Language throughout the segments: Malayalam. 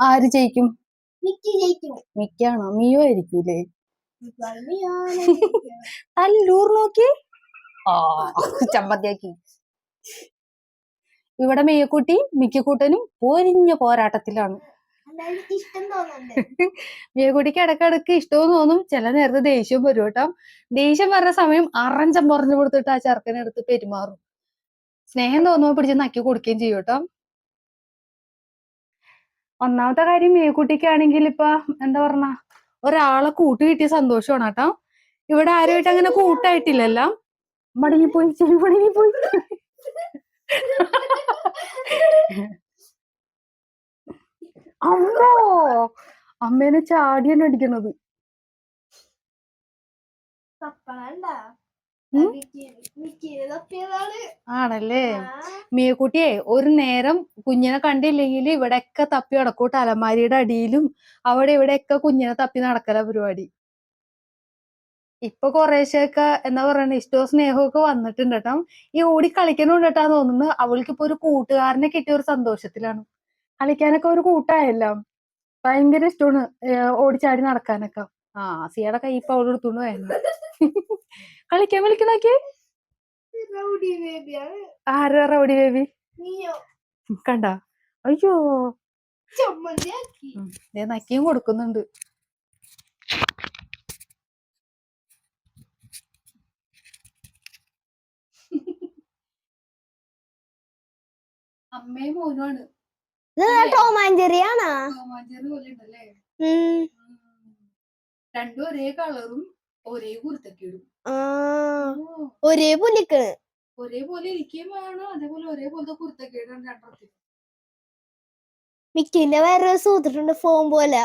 ആര് ജയിക്കും? മിക്കി ജയിക്കും. മിക്കാണോ? മിയോ ആയിരിക്കൂലേ? അല്ലൂർ നോക്കി. ആ ചമ്മന്തിയാക്കി. ഇവിടെ മേയക്കുട്ടി മിക്കക്കൂട്ടനും പൊരിഞ്ഞ പോരാട്ടത്തിലാണ്. മെയ്യക്കൂട്ടിക്ക് മേയക്കുട്ടിക്ക് ഇടക്കിടക്ക് ഇഷ്ടവും തോന്നും. ചില നേരത്തെ ദേഷ്യവും വരും കേട്ടോ. ദേഷ്യം വരുന്ന സമയം അറഞ്ചം പറഞ്ഞു കൊടുത്തിട്ട് ആ ചെറുക്കനെ എടുത്ത് പെരുമാറും. സ്നേഹം തോന്നുമ്പോ പിടിച്ച് നക്കി കൊടുക്കുകയും ചെയ്യും കേട്ടോ. ഒന്നാമത്തെ കാര്യം മേക്കുട്ടിക്കാണെങ്കിൽ ഇപ്പൊ എന്താ പറഞ്ഞ ഒരാളെ കൂട്ട് കിട്ടിയ സന്തോഷമാണ് കേട്ടോ. ഇവിടെ ആരുമായിട്ട് അങ്ങനെ കൂട്ടായിട്ടില്ലല്ലോ. മടങ്ങിപ്പോയി ചെവി മടങ്ങിപ്പോയി. അമ്മോ അമ്മേനെ ചാടിയാണ് അടിക്കണത്. തപ്പണണ്ട ആണല്ലേ? മീകുട്ടിയെ ഒരു നേരം കുഞ്ഞിനെ കണ്ടില്ലെങ്കിൽ ഇവിടെയൊക്കെ തപ്പി നടക്കൂട്ട് അലമാരിയുടെ അടിയിലും. അവിടെ ഇവിടെയൊക്കെ കുഞ്ഞിനെ തപ്പി നടക്കല പരിപാടി. ഇപ്പൊ കുറേശ്ശെയൊക്കെ എന്താ പറയണേ ഇഷ്ടവും സ്നേഹവും ഒക്കെ വന്നിട്ടുണ്ട് കേട്ടോ. ഈ ഓടി കളിക്കണോ കേട്ടാ തോന്നുന്നു. അവൾക്ക് ഇപ്പൊ ഒരു കൂട്ടുകാരനെ കിട്ടിയ ഒരു സന്തോഷത്തിലാണ്. കളിക്കാനൊക്കെ ഒരു കൂട്ടായല്ലോ. ഭയങ്കര ഇഷ്ടമാണ് ഓടിച്ചാടി നടക്കാനൊക്കെ. ആ സിയുടെ കൈ ഇപ്പൊ അവളെടുത്തോണ്ട് പോയിരുന്നു കളിക്കാൻ ആരാ റൗഡി ബേബി? നീയോ? കണ്ട? അയ്യോ. നക്കിയും കൊടുക്കുന്നുണ്ട്. അമ്മയും മോനുമാണ്. പോലെ ഉണ്ടല്ലേ? രണ്ടും ഒരേ കളറും ഒരേ ഒരേ പുലിക്കണ് ഒരേപോലെ ഇരിക്കുകയും വേണം. അതേപോലെ ഒരേപോലത്തെ കുർത്തക്കേടാണ് രണ്ടെണ്ണത്തിൽ മിക്കിന്റെ വേറെ സൂത്തിട്ടുണ്ട് ഫോൺ പോലെ.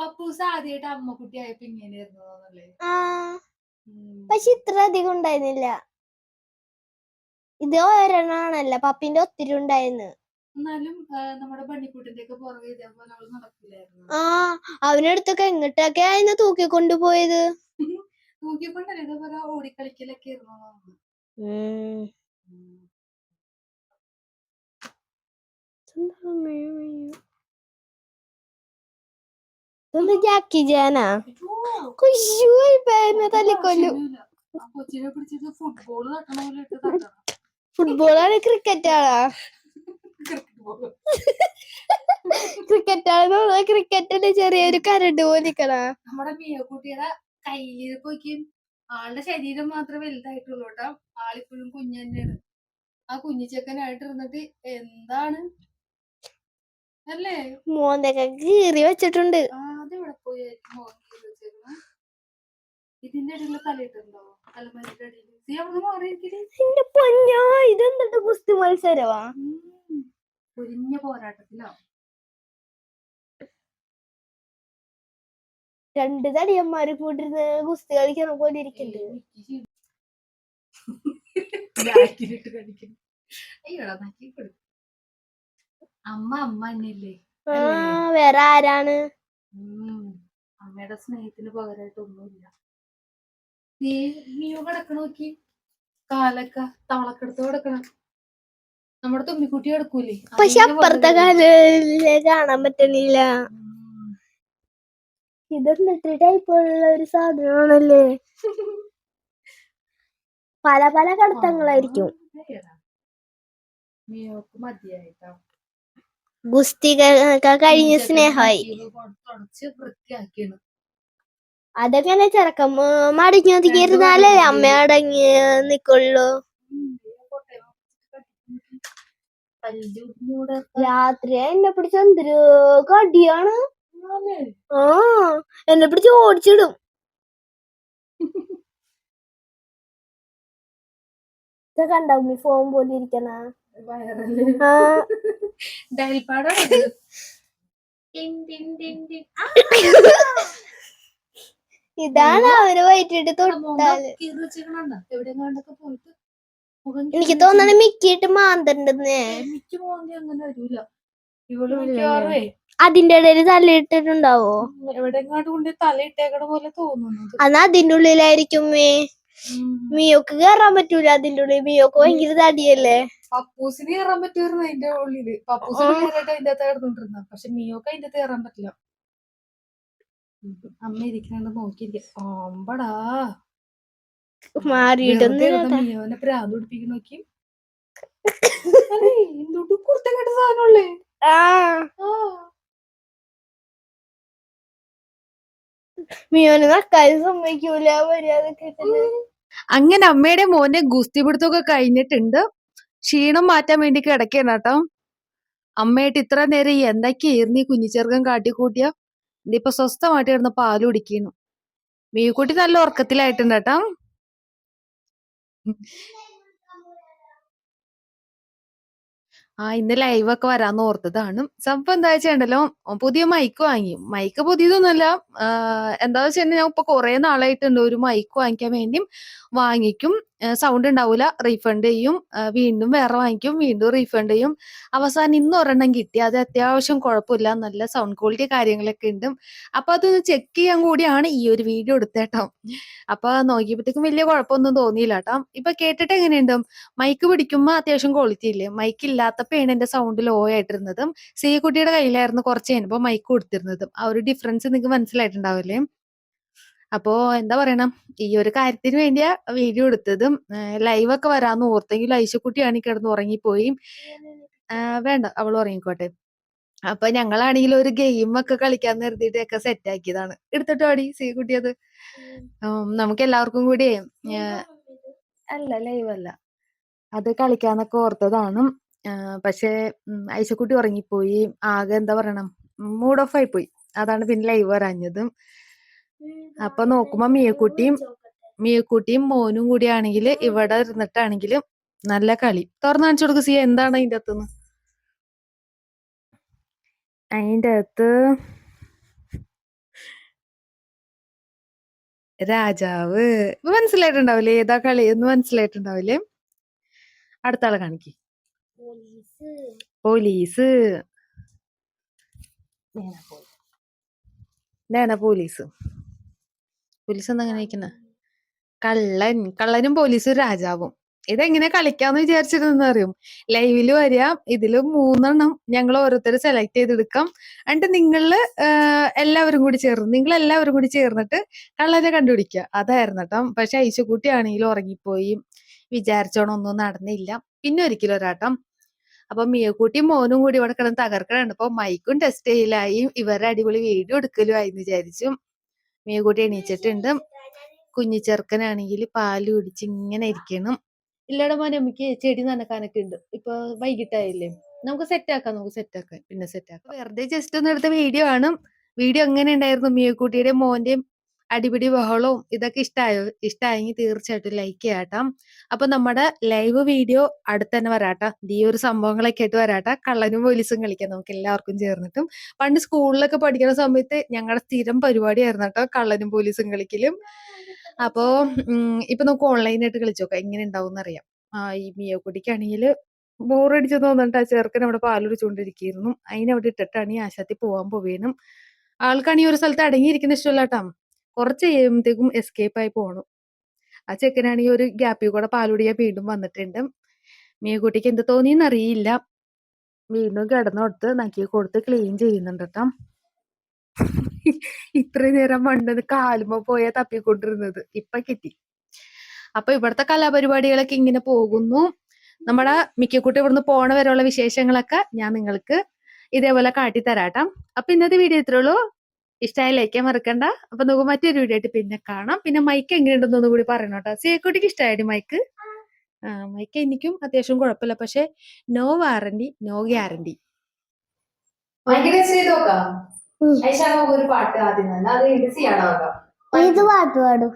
പപ്പൂസ് ആദ്യമായിട്ട് അമ്മക്കുട്ടി ആയപ്പോ ഇങ്ങനെയായിരുന്നു പക്ഷെ ഇത്ര അധികം ഉണ്ടായിരുന്നില്ല. ഇത് ഒരെണ്ണാണല്ല പപ്പിന്റെ ഒത്തിരി ഉണ്ടായിരുന്നു എന്നാലും നമ്മുടെ പണിക്കൂട്ടിന്റെ ഒക്കെ പുറകെ ഇതേപോലെ അവൾ നടക്കില്ലായിരുന്നു. ആ അവനടുത്തൊക്കെ എങ്ങോട്ടൊക്കെ ആയിരുന്നു തൂക്കിക്കൊണ്ടുപോയത്? തൂക്കിക്കൊണ്ടല്ലേ ഇതേപോലെ ഓടിക്കളിക്കലൊക്കെ ആയിരുന്നു തോന്നുന്നു. ഉം. ഇതൊന്ന് ജാക്കി ജാനാ? കുശു ഒരു തല്ലിക്കൊല്ലും. ഫുട്ബോളാണ് ക്രിക്കറ്റ് ആണാ ക്രിക്കറ്റ് ആണെന്ന് ക്രിക്കറ്റിന്റെ ചെറിയൊരു കരട് പോലിക്കണ നമ്മുടെ കയ്യിൽ പോയിക്കും ആളുടെ ശരീരം മാത്രമേ വലുതായിട്ടുള്ളൂ കേട്ടോ ആളിപ്പോഴും കുഞ്ഞു തന്നെയാണ്. ആ കുഞ്ഞു ചെക്കനായിട്ട് ഇരുന്നിട്ട് എന്താണ്? അല്ലേ? മോന്തൊക്കെ കീറി വെച്ചിട്ടുണ്ട്. അത് ഇവിടെ പോയി മോൻ കീറി വെച്ചേക്കണ? ഇതിന്റെ ഇടയിലുള്ള തലയിട്ടുണ്ടോ തലമുറ അടിയിൽ നീ അവിടെ മാറിയിരിക്കൽ. എന്റെ പൊന്നോ ഇതെന്തിട്ട് കുസ്തി മത്സരവാ? പൊരിഞ്ഞ പോരാട്ടത്തിലോ? രണ്ട് തടിയന്മാര് കൂട്ടിരുന്ന് ഗുസ്തി കളിക്കണ പോലെ ഇരിക്കുന്നുണ്ട് അമ്മ അമ്മ തന്നെയല്ലേ? ആ വേറെ ആരാണ്? അമ്മയുടെ സ്നേഹത്തിന് പകരമായിട്ട് ഒന്നുമില്ല. നീ നീയോ കിടക്കണോക്കി കാലൊക്കെ തവളക്കെടുത്ത് കിടക്കണം. നമ്മുടെ തുമ്പിക്കുട്ടി എടുക്കൂലേ? പക്ഷെ അപ്പുറത്തെ. കാലിൽ കാണാൻ പറ്റണില്ല. ഇതെന്നിട്ട് ടൈപ്പുള്ള ഒരു സാധനമാണല്ലേ? പല പല കടത്തങ്ങളായിരിക്കും. ഗുസ്തി കഴിഞ്ഞ സ്നേഹമായി അതൊക്കെ ചെറുക്കം മടങ്ങി ഒതുങ്ങിയിരുന്നാലേ അമ്മ അടങ്ങി നിക്കുള്ളൂ. രാത്രി എന്നെ പിടിച്ച് എന്തൊരു കടിയാണ്. ആ എന്നെ പിടിച്ച് ഓടിച്ചിടും. കണ്ട? ഉമ്മി ഫോൺ പോലെ ഇരിക്കണ. ആ. ഇതാണ് അവർ വൈറ്റിട്ട് തൊട്ടാൽ. എവിടെ പോയിട്ട് എനിക്ക് തോന്നണ മിക്കിയിട്ട് മാന്തണ്ടെന്ന്. മോന്തി അങ്ങനെ വരൂല. ഇവൾ അതിന്റെ ഇടയിൽ തലയിട്ടിട്ടുണ്ടാവോ? എവിടെങ്ങാണ്ട് കൊണ്ട് തലയിട്ടേക്കണ പോലെ തോന്നുന്നത്. അന്നാ അതിന്റെ ഉള്ളിലായിരിക്കും മേ. മിയോക്ക് കേറാൻ പറ്റൂല അതിന്റെ ഉള്ളിൽ. മിയോക്ക് ഭയങ്കര തടിയല്ലേ? പപ്പൂസിന് കയറാൻ പറ്റുമായിരുന്നു അതിന്റെ ഉള്ളിൽ. പപ്പൂസിന് അതിന്റെ അകത്ത് കിടന്നോണ്ടിരുന്ന പക്ഷെ മിയോക്ക് അതിന്റെ അകത്ത് കയറാൻ പറ്റില്ല. അമ്മ ഇരിക്കണ നോക്കിയിരിക്കാം. ആമ്പടാ. മാറിയിട്ടൊന്നും ഇരുന്ന് പ്രാന്ത് നോക്കി. എന്തുകൊണ്ട് കുർത്തം കെട്ട മിയോന് നക്കാനും സമ്മതിക്കൂല അങ്ങനെ അമ്മയുടെ മോനെ ഗുസ്തി പിടുത്തമൊക്കെ കഴിഞ്ഞിട്ടുണ്ട്. ക്ഷീണം മാറ്റാൻ വേണ്ടി കിടക്കണം കേട്ടോ. അമ്മയായിട്ട് ഇത്ര നേരം ഈ എന്തൊക്കെയായിരുന്നു ഈ കുഞ്ഞിച്ചെറുക്കം കാട്ടിക്കൂട്ടിയ? ഇതിപ്പോ സ്വസ്ഥമായിട്ട് കിടന്ന് പാൽ കുടിക്കുന്നു. മീക്കുട്ടി നല്ല ഉറക്കത്തിലായിട്ടുണ്ട് കേട്ടോ. ആ ഇന്ന് ലൈവൊക്കെ വരാന്ന് ഓർത്തതാണ്. സംഭവം എന്താ വെച്ചാണ്ടല്ലോ പുതിയ മൈക്ക് വാങ്ങി. മൈക്ക് പുതിയതൊന്നുമല്ല എന്താ വെച്ചാൽ ഞാൻ ഇപ്പൊ കുറെ നാളായിട്ടുണ്ട് ഒരു മൈക്ക് വാങ്ങിക്കാൻ വേണ്ടിയും വാങ്ങിക്കും. സൗണ്ട് ഉണ്ടാവൂല റീഫണ്ട് ചെയ്യും. വീണ്ടും വേറെ വാങ്ങിക്കും. വീണ്ടും റീഫണ്ട് ചെയ്യും. അവസാനം ഇന്ന് ഒരെണ്ണം കിട്ടി. അത് അത്യാവശ്യം കുഴപ്പമില്ല. നല്ല സൗണ്ട് ക്വാളിറ്റി കാര്യങ്ങളൊക്കെ ഉണ്ട് അപ്പൊ അതൊന്ന് ചെക്ക് ചെയ്യാൻ കൂടിയാണ് ഈ ഒരു വീഡിയോ എടുത്തേട്ടോ. അപ്പൊ നോക്കിയപ്പോഴത്തേക്കും വലിയ കുഴപ്പമൊന്നും തോന്നിയില്ല കേട്ടോ ഇപ്പൊ കേട്ടിട്ട് എങ്ങനെയുണ്ട്? മൈക്ക് പിടിക്കുമ്പോ അത്യാവശ്യം ക്വാളിറ്റി ഇല്ലേ? മൈക്ക് ഇല്ലാത്തപ്പോഴാണ് എന്റെ സൗണ്ട് ലോ ആയിട്ടിരുന്നതും. സി കുട്ടിയുടെ കയ്യിലായിരുന്നു കുറച്ച് കഴിഞ്ഞപ്പോ മൈക്ക് കൊടുത്തിരുന്നതും. ആ ഒരു ഡിഫറൻസ് നിങ്ങൾക്ക് മനസ്സിലായിട്ടുണ്ടാവില്ലേ? അപ്പോ എന്താ പറയണം? ഈ ഒരു കാര്യത്തിന് വേണ്ടിയാ വീഡിയോ എടുത്തതും ലൈവൊക്കെ ഒക്കെ വരാന്ന് ഓർത്തെങ്കിൽ ഐശക്കുട്ടിയാണ് കിടന്ന് ഉറങ്ങിപ്പോയി. വേണ്ട അവൾ ഉറങ്ങിക്കോട്ടെ. അപ്പൊ ഞങ്ങളാണെങ്കിൽ ഒരു ഗെയിം ഒക്കെ കളിക്കാൻ നിർത്തിയിട്ട് ഒക്കെ സെറ്റ് ആക്കിയതാണ്. എടുത്തിട്ടോ അടി സി കുട്ടിയത് നമുക്ക് എല്ലാവർക്കും കൂടി അല്ല ലൈവ് അല്ല. അത് കളിക്കാന്നൊക്കെ ഓർത്തതാണ്. പക്ഷേ ഐശക്കുട്ടി ഉറങ്ങിപ്പോയി. ആകെ എന്താ പറയണം? മൂഡ് ഓഫ് ആയി പോയി അതാണ് പിന്നെ ലൈവ് വരാഞ്ഞത്. അപ്പൊ നോക്കുമ്പോ മീയക്കുട്ടിയും മീയക്കുട്ടിയും മോനും കൂടി ആണെങ്കിൽ ഇവിടെ ഇരുന്നിട്ടാണെങ്കിൽ നല്ല കളി. തുറന്നു കാണിച്ചു കൊടുക്കുക സി എന്താണ് അതിന്റെ അകത്തുനിന്ന് അതിന്റെ അകത്ത് രാജാവ്. ഇപ്പൊ മനസ്സിലായിട്ടുണ്ടാവില്ലേ? ഏതാ കളി എന്ന് മനസ്സിലായിട്ടുണ്ടാവില്ലേ? അടുത്ത ആളെ കാണിക്ക്. പോലീസ്. ഇതാണ് പോലീസ്. പോലീസ് എന്താ അങ്ങനെ കള്ളൻ കള്ളനും പോലീസും രാജാവും. ഇതെങ്ങനെ കളിക്കാന്ന് വിചാരിച്ചിരുന്നെന്ന് അറിയും. ലൈവിൽ വരിക ഇതിൽ മൂന്നെണ്ണം ഞങ്ങൾ ഓരോരുത്തർ സെലക്ട് ചെയ്തെടുക്കാം. എന്നിട്ട് നിങ്ങൾ എല്ലാവരും കൂടി ചേർന്ന് നിങ്ങൾ എല്ലാവരും കൂടി ചേർന്നിട്ട് കള്ളനെ കണ്ടുപിടിക്കുക. അതായിരുന്നു കേട്ടോ. പക്ഷെ ഐശക്കുട്ടി ആണെങ്കിലും ഉറങ്ങിപ്പോയി. വിചാരിച്ചോണം ഒന്നും നടന്നില്ല. പിന്നെ ഒരിക്കലും ഒരാട്ടം. അപ്പൊ മീയക്കൂട്ടിയും മോനും കൂടി ഇവിടെ കിടന്ന് തകർക്കണുണ്ട്. അപ്പൊ മൈക്കും ടെസ്റ്റ് ചെയ്യലായി. ഇവരുടെ അടിപൊളി വീഡിയോ എടുക്കലും ആയി വിചാരിച്ചു. മിയക്കുട്ടി എണീച്ചിട്ടുണ്ട്. കുഞ്ഞു ചെറുക്കനാണെങ്കിൽ പാൽ കുടിച്ച് ഇങ്ങനെ ഇരിക്കണം. ഇല്ലട മോനെ നമുക്ക് ചെടി നനക്കാനൊക്കെ ഉണ്ട്. ഇപ്പൊ വൈകിട്ടായില്ലേ. നമുക്ക് സെറ്റ് ആക്കാം നമുക്ക് സെറ്റ് ആക്കാം. പിന്നെ സെറ്റ് ആക്കാം. വെറുതെ ജസ്റ്റ് ഒന്ന് എടുത്ത വീഡിയോ ആണ് വീഡിയോ എങ്ങനെ ഉണ്ടായിരുന്നു മിയക്കുട്ടിയുടെ മോന്റെയും? അടിപിടി ബഹളവും ഇതൊക്കെ ഇഷ്ടമായോ ഇഷ്ടമായെങ്കിൽ തീർച്ചയായിട്ടും ലൈക്ക് ചെയ്യാട്ടാം. അപ്പൊ നമ്മുടെ ലൈവ് വീഡിയോ അടുത്ത് തന്നെ വരാട്ടാ. ഈ ഒരു സംഭവങ്ങളൊക്കെ ആയിട്ട് വരാട്ടാ. കള്ളനും പോലീസും കളിക്കാം നമുക്ക് എല്ലാവർക്കും ചേർന്നിട്ടും. പണ്ട് സ്കൂളിലൊക്കെ പഠിക്കുന്ന സമയത്ത് ഞങ്ങളുടെ സ്ഥിരം പരിപാടിയായിരുന്നു കേട്ടോ കള്ളനും പോലീസും കളിക്കലും. അപ്പോ ഇപ്പൊ നമുക്ക് ഓൺലൈനായിട്ട് കളിച്ചു നോക്കാം എങ്ങനെ ഉണ്ടാവും എന്നറിയാം ആ ഈ മിയോക്കുട്ടിക്കാണെങ്കിൽ ബോറടിച്ചു തോന്നിട്ട് ആ ചെറുക്കൻ അവിടെ പാലൊടിച്ചുകൊണ്ടിരിക്കുന്നു. അതിനവിടെ ഇട്ടിട്ടാണ് ഈ ആശാത്തി പോവാൻ പോവേനും ആൾക്കാണ് ഈ ഒരു സ്ഥലത്ത് അടങ്ങിയിരിക്കുന്ന ഇഷ്ടമല്ല കേട്ടാ കുറച്ച് കഴിയുമ്പോഴത്തേക്കും എസ്കേപ്പ് ആയി പോകണം ആ ചെക്കനാണെങ്കിൽ ഒരു ഗ്യാപ്പിൽ കൂടെ പാലുടിയാ വീണ്ടും വന്നിട്ടുണ്ട്. മിയക്കുട്ടിക്ക് എന്ത് തോന്നിയെന്ന് അറിയില്ല. വീണ്ടും കിടന്നുകൊടുത്ത് നക്കി കൊടുത്ത് ക്ലീൻ ചെയ്യുന്നുണ്ട് കേട്ടോ ഇത്രയും നേരം വണ്ടത് കാലുമ്പോ പോയാ തപ്പിക്കൊണ്ടിരുന്നത്. ഇപ്പൊ കിട്ടി. അപ്പൊ ഇവിടുത്തെ കലാപരിപാടികളൊക്കെ ഇങ്ങനെ പോകുന്നു. നമ്മുടെ മിക്കക്കുട്ടി ഇവിടുന്ന് പോണ വരെയുള്ള വിശേഷങ്ങളൊക്കെ ഞാൻ നിങ്ങൾക്ക് ഇതേപോലെ കാട്ടിത്തരാട്ടാം. അപ്പൊ ഇന്നത്തെ വീഡിയോ ഇത്രേ ഉള്ളൂ. ഇഷ്ടമായി ലൈക്കാൻ മറക്കണ്ട. അപ്പൊ നമുക്ക് മറ്റൊരു വീഡിയോ ആയിട്ട് പിന്നെ കാണാം. പിന്നെ മൈക്ക് എങ്ങനെയുണ്ടെന്ന് ഒന്നും കൂടി പറയണം കേട്ടോ. സേക്കുട്ടിക്ക് ഇഷ്ടമായിട്ട് മൈക്ക്? ആ മൈക്ക് എനിക്കും അത്യാവശ്യം കുഴപ്പമില്ല. പക്ഷെ നോ വാറന്റി നോ ഗ്യാരണ്ടി. ഒരു പാട്ട് ആദ്യം തന്നെ. അത് പാട്ട് പാടും?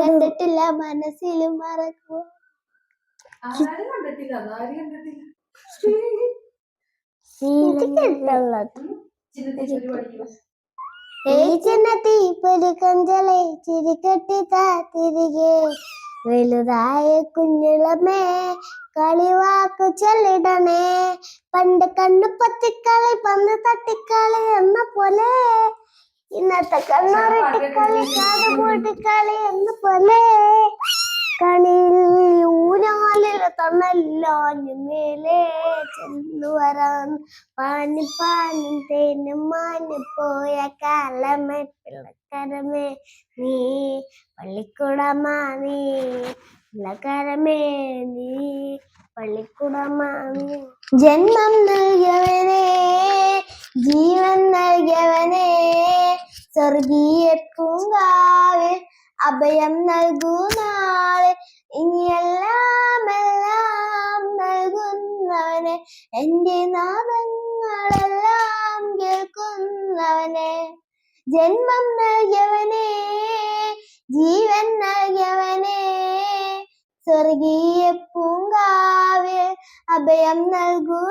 കണ്ടിട്ടില്ല. മനസ്സിലും മറക്കും. കണ്ടിട്ടില്ല. ആരും കണ്ടിട്ടില്ല. ചിന്ന ടീച്ചർ പഠിക്കും ചിന്ന തീപ്പൊരി കഞ്ചലെ ചിരിക്കട്ടി താ തിരികെ വലുതായ കുഞ്ഞിളമേ കളിവാക്കു ചൊല്ലിടണേ. പണ്ട് കണ്ണു പത്തിക്കളി പന്ന് തട്ടിക്കളി എന്ന പോലെ. ഇന്നത്തെ കണ്ണുരുട്ടിക്കളി കാത് പൂട്ടിക്കളി എന്ന പോലെ. പറന്നല്ലോ മേലെ ചെന്നു വരാൻ. പാനി പാനും തേനും മാഞ്ഞു പോയ നീ പള്ളിക്കൂടമാ പിള്ളക്കരമേ നീ പള്ളിക്കൂടമാ ജന്മം നൽകിയവനെ ജീവൻ നൽകിയവനെ സ്വർഗീയ പൂങ്കാവിൽ അഭയം നൽകൂ നാളെ. ഇനിയെല്ലാം എന്റെ നാദങ്ങളെല്ലാം കേൾക്കുന്നവനെ ജന്മം നൽകിയവനെ ജീവൻ നൽകിയവനെ സ്വർഗീയ പൂങ്കാവിൽ അഭയം നൽകൂ.